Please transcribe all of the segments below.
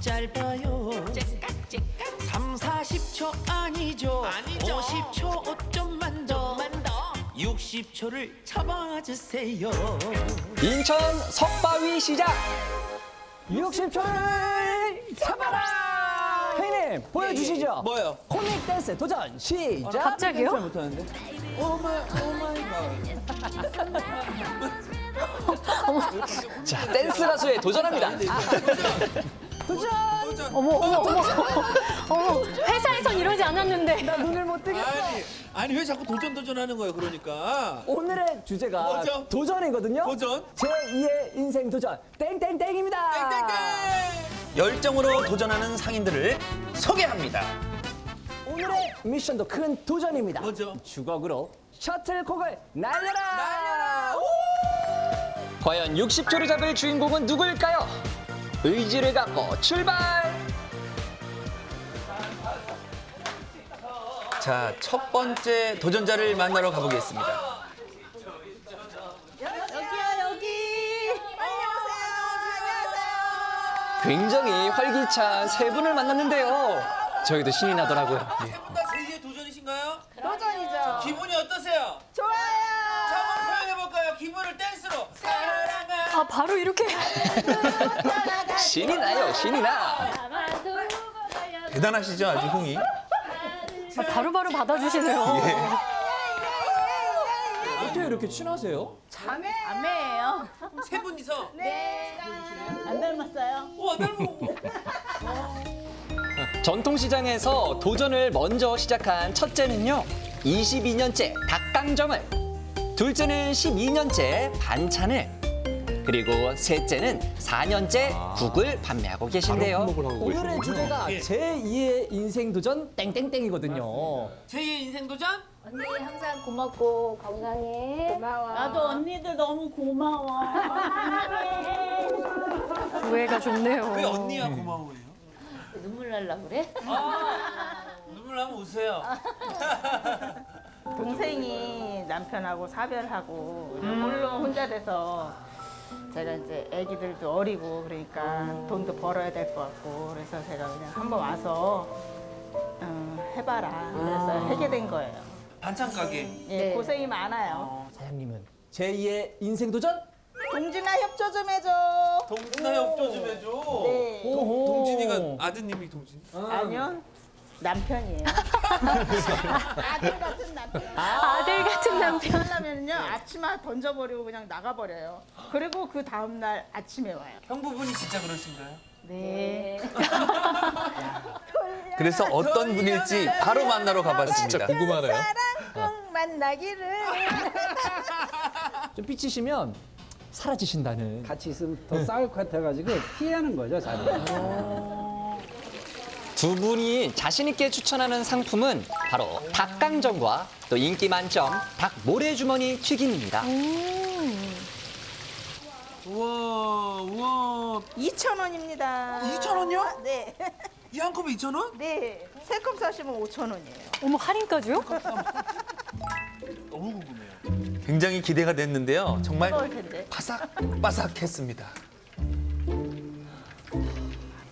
짧아요 3, 40초 아니죠 아니죠. 50초 5점만 더 60초를 잡아주세요 인천 석바위 시장 60초를 잡아라 형님 보여주시죠 뭐요? 코믹 댄스 도전 시작 갑자기요? 못하는데? 오마이 오마이 갓. 자 댄스 가수에 도전합니다 도전. 어머 어머 어머 어머 회사에선 이러지 않았는데 나 눈을 못 뜨겠어 아니 아니 왜 자꾸 도전 도전하는 거예요? 그러니까 오늘의 주제가 뭐죠? 도전이거든요 도전. 제2의 인생 도전 땡땡땡입니다 땡땡땡. 열정으로 도전하는 상인들을 소개합니다. 오늘의 미션도 큰 도전입니다 뭐죠? 주걱으로 셔틀콕을 날려라 날려라. 오! 과연 60초를 잡을 주인공은 누구일까요? 의지를 갖고 출발! 자, 첫 번째 도전자를 만나러 가보겠습니다. 여기요 여기 굉장히 활기찬 세 분을 만났는데요. 저희도 신이 나더라고요. 예. 세분다 제2의 도전이신가요? 도전이죠 기분이 어떠세요? 좋아요 자, 한번 표현해볼까요? 기분을 댄스로. 사랑아. 아 바로 이렇게 신이 나요, 신이 나. 대단하시죠, 아주 흥이. 아, 바로바로 받아주시네요. 어떻게 이렇게 친하세요? 자매 자매예요 세 분이서. 안 닮았어요 와, 넓어. 전통시장에서 도전을 먼저 시작한 첫째는요, 22년째 닭강정을, 둘째는 12년째 반찬을, 그리고 셋째는 4년째 국을 판매하고 계신데요. 오늘의 주제가 제2의 인생 도전 땡땡땡이거든요. 제2의 인생 도전? 언니 항상 고맙고 건강해. 고마워 나도 언니들 너무 고마워 우애가 좋네요. 왜 언니야 고마워해요? 눈물 날라 그래? 눈물 나면 우세요. 동생이 남편하고 사별하고 홀로 혼자 돼서 제가 이제 아기들도 어리고 그러니까 돈도 벌어야 될 것 같고 그래서 제가 그냥 한번 와서 어, 해봐라 그래서 하게 된 거예요. 반찬 가게. 예, 네. 고생이 많아요. 사장님은 제2의 인생 도전? 동진아 협조 좀 해줘. 동진아 협조 좀 해줘. 네. 오호. 동진이가 아드님이 동진. 아니요. 남편이에요. 아들 같은 남편. 아 들 같은 남편. 하려면요 아침에 던져버리고 그냥 나가버려요. 그리고 그 다음 날 아침에 와요. 형부분이 진짜 그러신가요? 네. 그래서 어떤 분일지 바로 만나러 가봤습니다. 궁금하네요. 사랑 꼭 만나기를. 좀 삐치시면 사라지신다는. 같이 있으면 더 싸울 것 같아가지고 피하는 거죠, 자주. 두 분이 자신 있게 추천하는 상품은 바로 닭강정과 또 인기 만점 닭 모래주머니 튀김입니다. 우와, 우와. 2,000원입니다. 2,000원이요? 네. 이 한 컵에 2,000원? 네. 세 컵 사시면 5,000원이에요. 어머 할인까지요? 너무 궁금해요. 굉장히 기대가 됐는데요. 정말 텐데. 바삭바삭했습니다.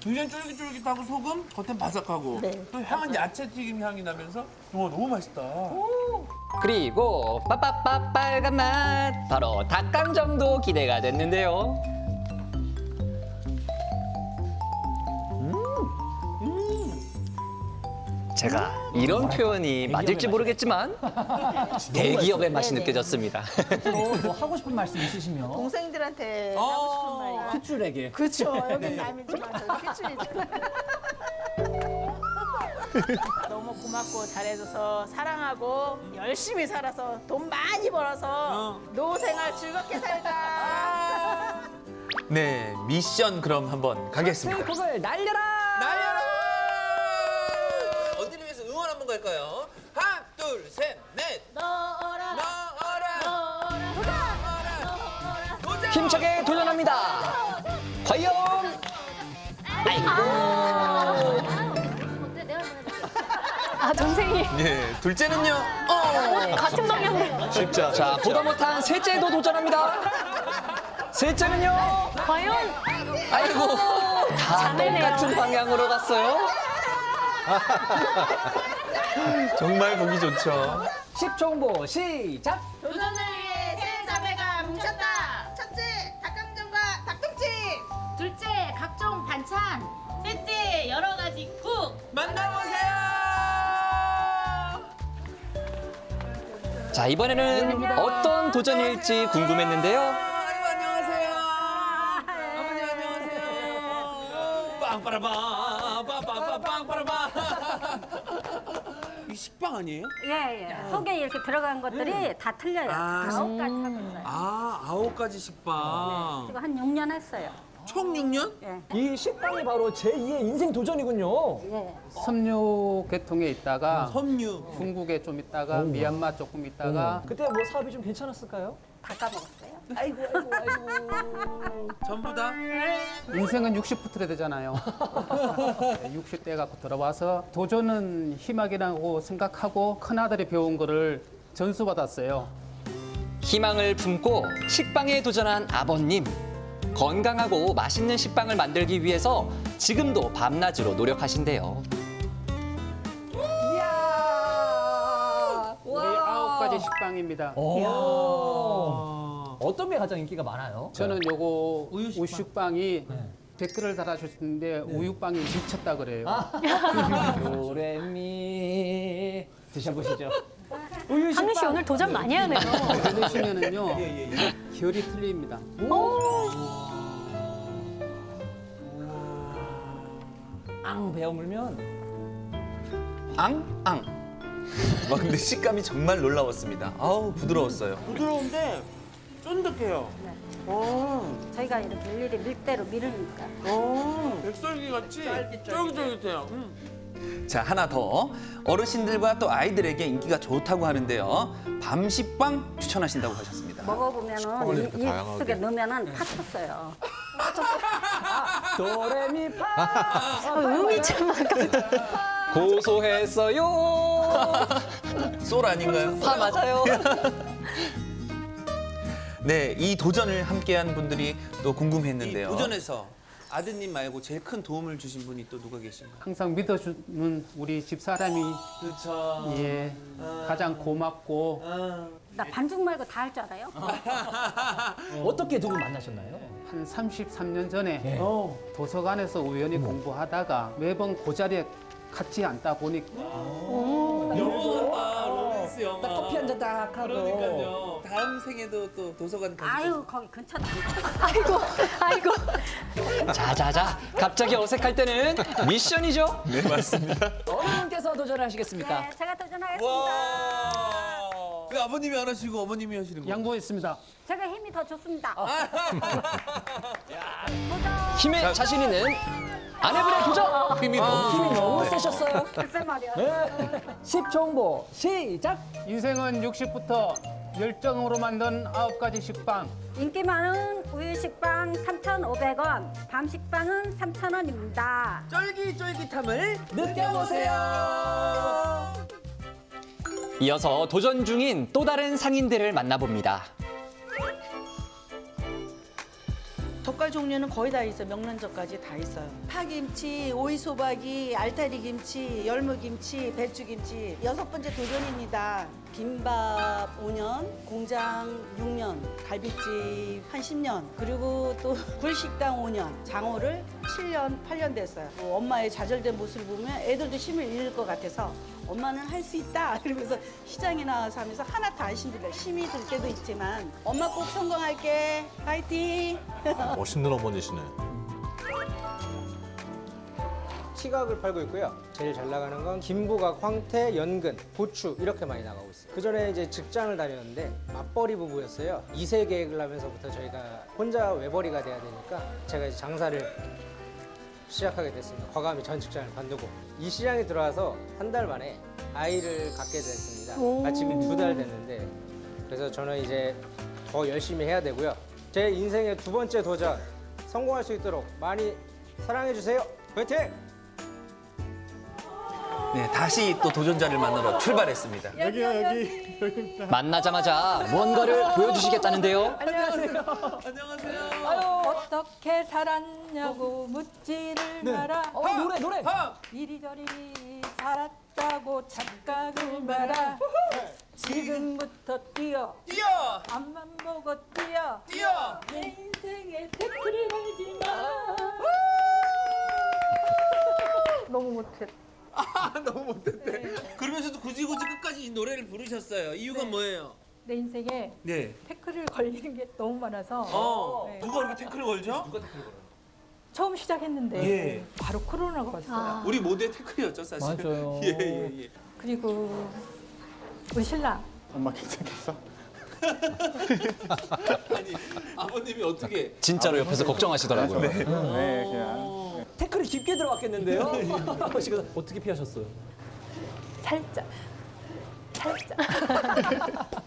굉장히 쫄깃쫄깃하고 소금, 겉엔 바삭하고 네. 또 향은 야채 튀김 향이 나면서 와 너무 맛있다. 그리고 빠빠빠 빨간 맛 바로 닭강정도 기대가 됐는데요. 제가 이런 표현이 맞을지 모르겠지만 대기업의 맛이 느껴졌습니다. 뭐 하고 싶은 말씀 있으시면 동생들한테 어. 하고 싶은. 핏줄에게 그렇죠. 여긴 남이지만 저는 핏줄이죠. 너무 고맙고 잘해줘서 사랑하고 열심히 살아서 돈 많이 벌어서 노후 생활 즐겁게 살자. 네 미션 그럼 한번 가겠습니다. 곡을 날려라! 날려라! 어디를 위해서 응원 한번 갈까요? 하나 둘 셋 넷. 너 힘차게 도전합니다. 과연 아이고. 아 동생이 네 둘째는요. 어. 같은 방향으로. 쉽지 자 보다 못한 셋째도 도전합니다. 셋째는요. 과연 아이고 아, 똑같은 방향으로 갔어요. 정말 보기 좋죠. 10초 홍보 시작. 도전을 만나보세요. 자, 이번에는 어떤 도전일지 궁금했는데요. 아이고 안녕하세요. 어머니 안녕하세요. 빵빠라빵 빵빵빵 빵빠라빵. 이 식빵 아니에요? 예, 예. 속에 이렇게 들어간 것들이 다 틀려요. 아, 아홉 가지 하고 있어요. 아 아홉 가지 식빵. 그리고 한 6년 했어요. 총 6년? 예. 이 식빵이 바로 제2의 인생 도전이군요. 예. 섬유 계통에 있다가 섬유. 중국에 좀 있다가 미얀마 조금 있다가 그때 뭐 사업이 좀 괜찮았을까요? 다 까먹었어요. 아이고 아이고 아이고. 전부 다? 인생은 60부터 되잖아요. 60대 갖고 들어와서 도전은 희망이라고 생각하고 큰 아들이 배운 거를 전수받았어요. 희망을 품고 식빵에 도전한 아버님. 건강하고 맛있는 식빵을 만들기 위해서 지금도 밤낮으로 노력하신대요. 우리 아홉 가지 식빵입니다. 어떤 게 가장 인기가 많아요? 저는 요거 우유 식빵. 우유식빵이 댓글을 달아주셨는데 우유빵이 미쳤다 그래요. 도레미 드셔보시죠. 우유 상민 씨 오늘 도전 많이 하네요. 들으시면은요 예, 결이 틀립니다. 앙 베어 물면 앙, 앙. 와, 근데 식감이 정말 놀라웠습니다. 아우, 부드러웠어요. 부드러운데 쫀득해요. 어, 저희가 이렇게 일일이 밀대로 밀으니까. 어, 백설기 같이 쫄깃쫄깃해요. 음. 자, 하나 더. 어르신들과 또 아이들에게 인기가 좋다고 하는데요. 밤식빵 추천하신다고 하셨습니다. 먹어보면은 이, 이 속에 넣으면은 파쳤어요. 도레미파. 아, 음이 참 아깝다. 고소했어요. 솔 아닌가요? 파 맞아요. 네, 이 도전을 함께한 분들이 또이 궁금했는데요. 도전에서 아드님 말고 제일 큰 도움을 주신 분이 또 누가 계신가요? 항상 믿어주는 우리 집사람이 그렇죠. 예 가장 고맙고 나 반죽 말고 다 할 줄 알아요? 어떻게 두 분 만나셨나요? 한 33년 전에 예. 도서관에서 우연히 공부하다가 매번 그 자리에 같이 앉다 보니까 영화, 로맨스 영화. 딱 커피 한 잔 딱 하고. 그러니까요. 다음 생에도 또 도서관 가서 아유 거기 근처다. 아이고 아이고. 자자자. 갑자기 어색할 때는 미션이죠. 네, 맞습니다. 어느 분께서 도전하시겠습니까? 네, 제가 도전하겠습니다. 와. 왜 아버님이 안 하시고 어머님이 하시는 거예요? 양보했습니다. 제가 힘이 더 좋습니다. 힘에 자신 있는 아내분의 도전. 힘이 너무 힘이 너무 세셨어요. 글쎄 말이야. 네. 10초 홍보 시작. 인생은 60부터 열정으로 만든 아홉 가지 식빵. 인기 많은 우유 식빵 3,500원, 밤 식빵은 3,000원입니다. 쫄깃쫄깃함을 느껴보세요. 이어서 도전 중인 또 다른 상인들을 만나봅니다. 젓갈 종류는 거의 다 있어요. 명란젓까지 다 있어요. 파김치, 오이소박이, 알타리 김치, 열무김치, 배추김치. 여섯 번째 도전입니다. 김밥 5년, 공장 6년, 갈비집 한 10년, 그리고 또 굴식당 5년, 장어를 7년, 8년 됐어요. 뭐 엄마의 좌절된 모습을 보면 애들도 힘을 잃을 것 같아서 엄마는 할 수 있다. 그러면서 시장에 나와서 하면서 하나 다 힘들어요. 힘이 들 때도 있지만 엄마 꼭 성공할게. 파이팅! 멋있는 어머니시네. 티각을 팔고 있고요. 제일 잘 나가는 건 김부각, 황태, 연근, 고추 이렇게 많이 나가고 있어요. 그 전에 이제 직장을 다녔는데 맞벌이 부부였어요. 2세 계획을 하면서부터 저희가 혼자 외벌이가 돼야 되니까 제가 이제 장사를 시작하게 됐습니다. 과감히 전 직장을 관두고 이 시장에 들어와서 한 달 만에 아이를 갖게 됐습니다. 마침 두 달 됐는데 그래서 저는 이제 더 열심히 해야 되고요. 제 인생의 두 번째 도전 성공할 수 있도록 많이 사랑해 주세요. 화이팅! 네, 다시 또 도전자를 만나러 출발했습니다. 만나자마자 무언가를 보여주시겠다는데요. 안녕하세요. 아유 어떻게 살았냐고 묻지를 마라. 어, 노래, 노래. 이리저리 살았다고 착각을 마라. 지금부터 뛰어. 뛰어 앞만 보고 뛰어. 뛰어 내 인생에 태클을 걸지 마. 너무 못해. 아 너무 못했대 그러면서도 굳이 굳이 끝까지 이 노래를 부르셨어요 이유가 뭐예요 내 인생에 네 태클을 걸리는 게 너무 많아서 어, 네. 누가 이렇게 태클을 걸죠? 처음 시작했는데 예. 바로 코로나가 왔어요. 우리 모두의 태클이었죠 사실 맞아요. 예, 예, 예. 그리고 우리 신랑 엄마 괜찮겠어? 아니 아버님이 어떻게 진짜로 옆에서 걱정하시더라고요. 네, 그냥. 태클이 깊게 들어갔겠는데요? 지금 어떻게 피하셨어요? 살짝 살짝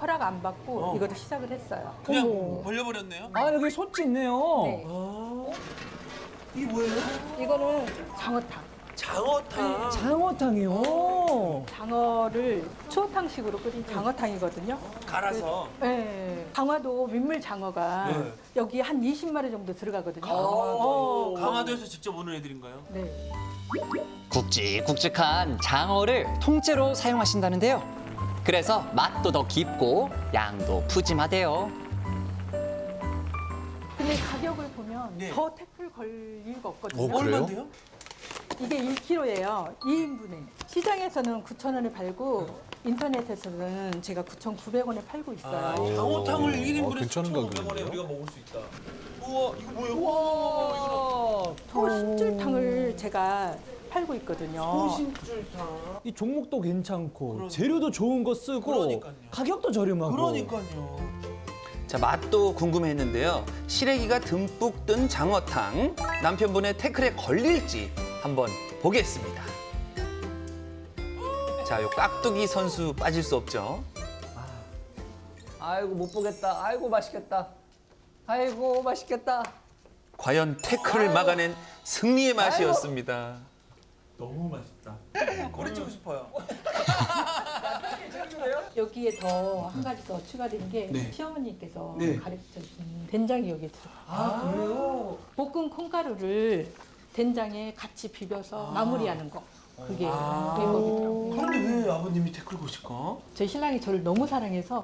허락 안 받고 이거를 시작을 했어요. 그냥 벌려버렸네요 아, 여기 손짓 있네요. 네. 이게 뭐예요? 이거는 장어탕. 장어탕 장어탕이요. 장어를 추어탕식으로 끓인 장어탕이거든요. 갈아서 네. 강화도 민물 장어가 네. 여기 한 20마리 정도 들어가거든요. 강화도 어. 강화도에서 직접 오는 애들인가요? 네. 굵직굵직한 장어를 통째로 사용하신다는데요. 그래서 맛도 더 깊고 양도 푸짐하대요. 근데 가격을 보면 네. 더 태클 걸 이유가 없거든요. 얼마인데요? 이게 1kg예요. 2인분에. 시장에서는 9,000원에 팔고 인터넷에서는 제가 9,900원에 팔고 있어요. 아, 장어탕을 1인분에 괜찮은 9,500원에 우리가 먹을 수 있다 우와 이거 뭐예요? 우와 이거 소신줄탕을 제가 팔고 있거든요. 소신줄탕 이 종목도 괜찮고 그러니까. 재료도 좋은 거 쓰고 그러니까요. 가격도 저렴하고. 그러니까요 자 맛도 궁금했는데요. 시래기가 듬뿍 든 장어탕 남편분의 태클에 걸릴지 한번 보겠습니다. 자, 요 깍두기 선수 빠질 수 없죠. 아이고 못 보겠다. 아이고 맛있겠다. 아이고 맛있겠다. 과연 태클을 막아낸 승리의 맛이었습니다. 너무 맛있다 꼬리 치고 싶어요 여기에 더 한 가지 더 추가된 게 네. 시어머니께서 네. 가르쳐 주신 된장이 여기에 들어가요. 아 그래요? 볶은 콩가루를 된장에 같이 비벼서 마무리하는 거. 그게 비법이더라고요. 그런데 왜 아버님이 태클 거실까? 저희 신랑이 저를 너무 사랑해서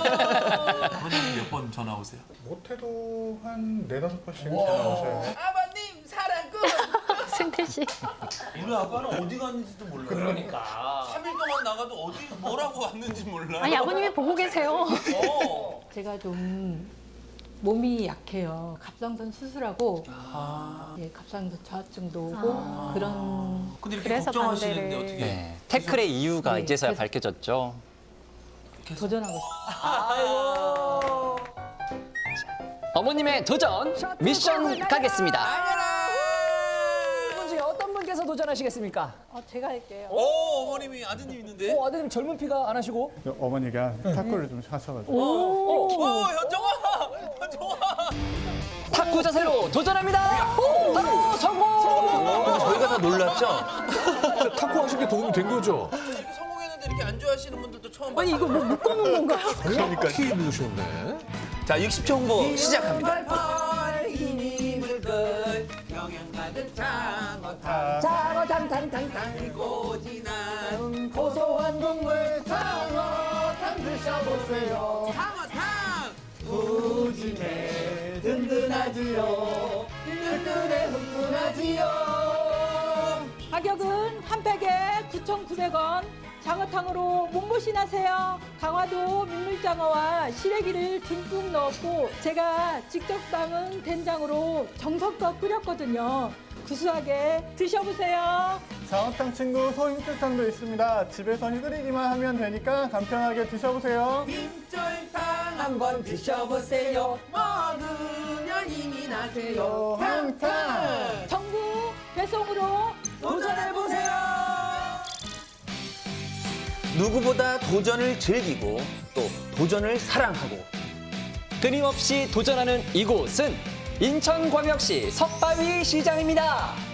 아버님 몇 번 전화 오세요? 못해도 한 네다섯 번씩은 전화 오셔요. 아버님 사랑꾼 승태 씨. 우리 아빠는 어디 갔는지도 몰라요 그러니까 3일 동안 나가도 어디 뭐라고 왔는지 몰라 아니 아버님이 보고 계세요. 어. 제가 좀 몸이 약해요. 갑상선 수술하고 아. 예, 갑상선 저하증도 오고 그런 근데 이렇게 그래서 걱정하시는데 반대를. 어떻게 네. 태클의 이유가 네, 이제서야 밝혀졌죠. 도전하고 싶어요. 어머님의 도전 미션 가겠습니다. 중에 어떤 분께서 도전하시겠습니까? 어, 제가 할게요. 오 어머님이 아드님 있는데 어, 아드님 젊은 피가 안 하시고. 어머니가 탁구를 좀 하셔가지고. 오 현정아 현정아 탁구 자세로 도전합니다. 바로 성공! 저희가 다 놀랐죠? 탁구 하신 게 도움이 된 거죠? 이렇게 성공했는데 이렇게 안 좋아하시는 분들도 처음 아니 이거 뭐 묶어놓은 건가요? 그러니까 키 누르셨네. 자, 60초 홍보 시작합니다. 그리고 진한 고소한 국물 장어 탕 드셔보세요. 장어 탕 푸짐해 든든하지요. 든든해 훈훈하지요. 가격은 한 팩에 9,900원. 장어탕으로 몸보신 하세요. 강화도 민물장어와 시래기를 듬뿍 넣었고 제가 직접 담은 된장으로 정성껏 끓였거든요. 구수하게 드셔보세요. 장어탕 친구 소임철탕도 있습니다. 집에서 해드리기만 하면 되니까 간편하게 드셔보세요. 빈절탕 한번 드셔보세요. 먹으면 힘이 나세요 탕탕! 전국 배송으로 도전해보세요. 누구보다 도전을 즐기고 또 도전을 사랑하고 끊임없이 도전하는 이곳은 인천광역시 석바위 시장입니다.